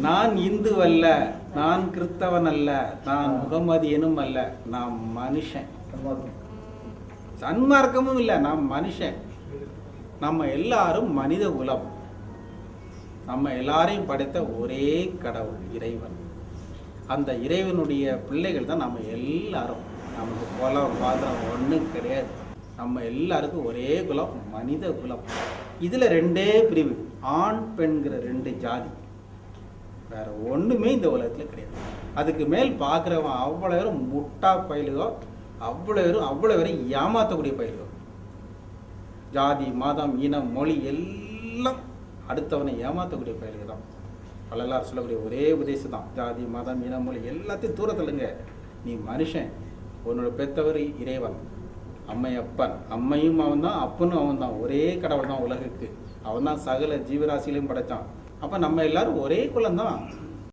நான் இந்து அல்ல நான் கிறிஸ்தவன் அல்ல நான் முகமதியனும் அல்ல நான் மனுஷன். சன்மார்க்கமும் இல்லை நான் மனுஷன். நம்ம எல்லாரும் மனித குலம். நம்ம எல்லாரையும் படைத்த ஒரே கடவுள் இறைவன். அந்த இறைவனுடைய பிள்ளைகள் தான் நம்ம எல்லாரும். நமக்கு குலம் பாத்திரம் ஒன்றும் கிடையாது. நம்ம எல்லாருக்கும் ஒரே குலம் மனித குலம். இதில் ரெண்டே பிரிவு ஆண் பெண்கிற ரெண்டு ஜாதி. வேற ஒன்றுமே இந்த உலகத்தில் கிடையாது. அதுக்கு மேல் பார்க்குறவன் அவ்வளோ பேரும் முட்டா பயிலுகோ அவ்வளோ பேரும் அவ்வளோ பேரும் ஏமாற்றக்கூடிய பயிலுகோ ஜாதி மதம் இனம் மொழி எல்லாம் அடுத்தவனை ஏமாற்றக்கூடிய பயிலுக தான். வள்ளலார் சொல்லக்கூடிய ஒரே உதேசம் தான் ஜாதி மதம் இனம் மொழி எல்லாத்தையும் தூரத்துலங்க நீ மனுஷன். உன்னோட பெத்தவர் இறைவன். அம்மை அப்பன் அம்மையும் அவன் தான் அப்பனும் அவன் தான் ஒரே கடவுள் தான் உலகுக்கு. அவன் தான் சகல ஜீவராசிகளையும் படைச்சான். அப்போ நம்ம எல்லாரும் ஒரே குலந்தான்